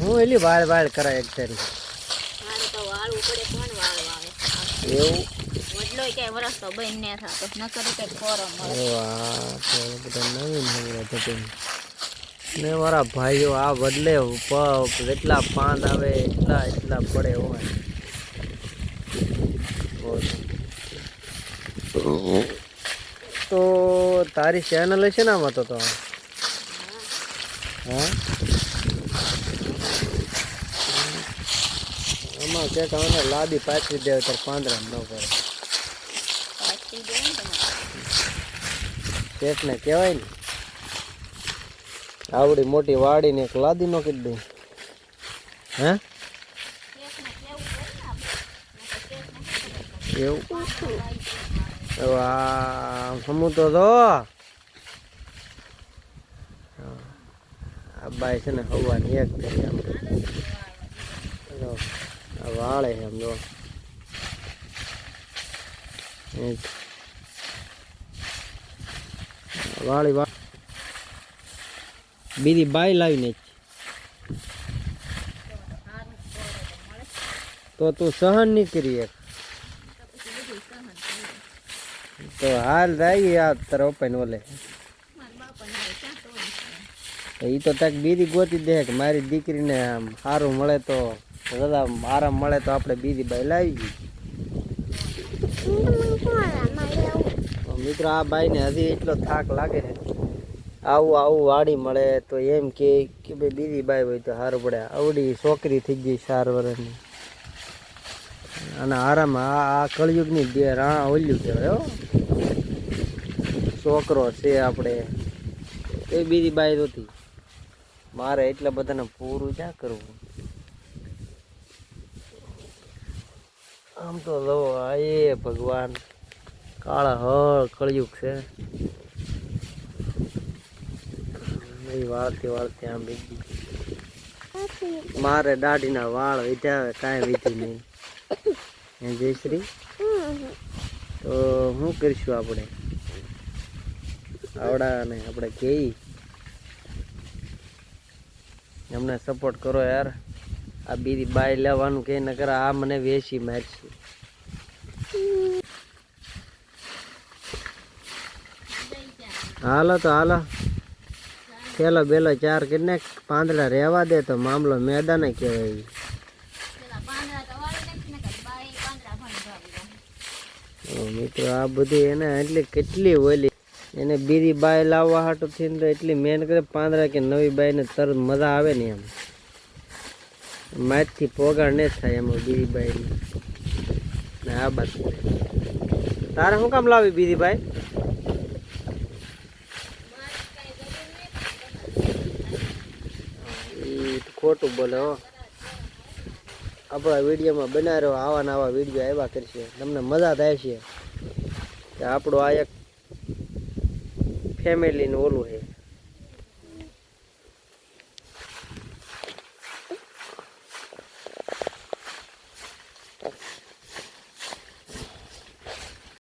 હું એલી વાળ વાળ કરાય એક તારી. તો વાળ ઉપડે કોણ વાળ વાવે. એવું? વડલો વરસ તો ને થતો મળે. વાહ તો બધા નવીન નવીન હતું ને મારા ભાઈઓ આ બદલે જેટલા પાન આવે એટલા એટલા પડે હોય. તો તારી ચેનલ છે ને આમાં તો તો? હા? આમાં કે કારણે લાદી પાછી દે તો પાંદડા ન કરે પેટને કહેવાય ને આવડી મોટી વાડીને એક લાદી નો કીધું હે? એવું? આ સમૂહ તો બાઈ છે ને હવાની એક કરી વાળે છે આમ જો. વાળી વા બીજી બાય લાવીને તો તું સહન નહીં કરી એક. તો હાલ રાઈ આ તારા ઓપન ઓલે મારા બાપાને હવે ક્યાં તોડી છે? એ તો તક બીજી ગોતી દે કે મારી દીકરીને આમ સારું મળે તો, દાદા આરામ મળે તો આપણે બીજી બાઈ લાવી મિત્રો આ બાઈને હજી એટલો થાક લાગે આવું આવું વાડી મળે તો એમ કે કે ભાઈ બીજી બાઈ હોય તો સારું પડે. આવડી છોકરી થઈ ગઈ ચાર વર્ષની અને આરામ, આ આ કળયુગની બે રાણા ઓલ્યું કહેવાય છોકરો છે આપણે. એ બીજી બાઈ હતી મારે એટલા બધાને પૂરું ક્યાં કરવું? આમ તો લો એ ભગવાન. કાળા હળ, કળયુગ છે. વાળતી વાળતી આમ બીજી મારે દાઢીના વાળ વિધ્યા કાંઈ વીધી નહીં. જયશ્રી? તો શું કરીશું આપણે? આવડાને આપણે કહી એમને સપોર્ટ કરો યાર. આ બીજી બાય લેવાનું કે નકર આ મને વેચી મારશે. હાલો તો હાલો. થેલો બેલો ચાર કરીને પાંદડા રહેવા દે તો મામલો મેદાને કહેવાય. પેલા મિત્રો, આ બધી એને એટલે કેટલી ઓલી એને બીજી બાઈ લાવવા હાટું થઈને તો એટલી મહેનત કરે પાંદરા કે નવી બાઈને તરત મજા આવે ને એમ. માથથી પોગાડ ને થાય એમાં બીજી બાઈને ને આ બાત તારે શું કામ લાવી બાઈ ઈ ખોટું બોલે હો. આપણા વિડીયોમાં બનાવ્યો આવા ને આવા વીડિયો આવ્યા કરશે. તમને મજા થાય છે. કે આપણું આ એક ફેમિલીનું ઓલું છે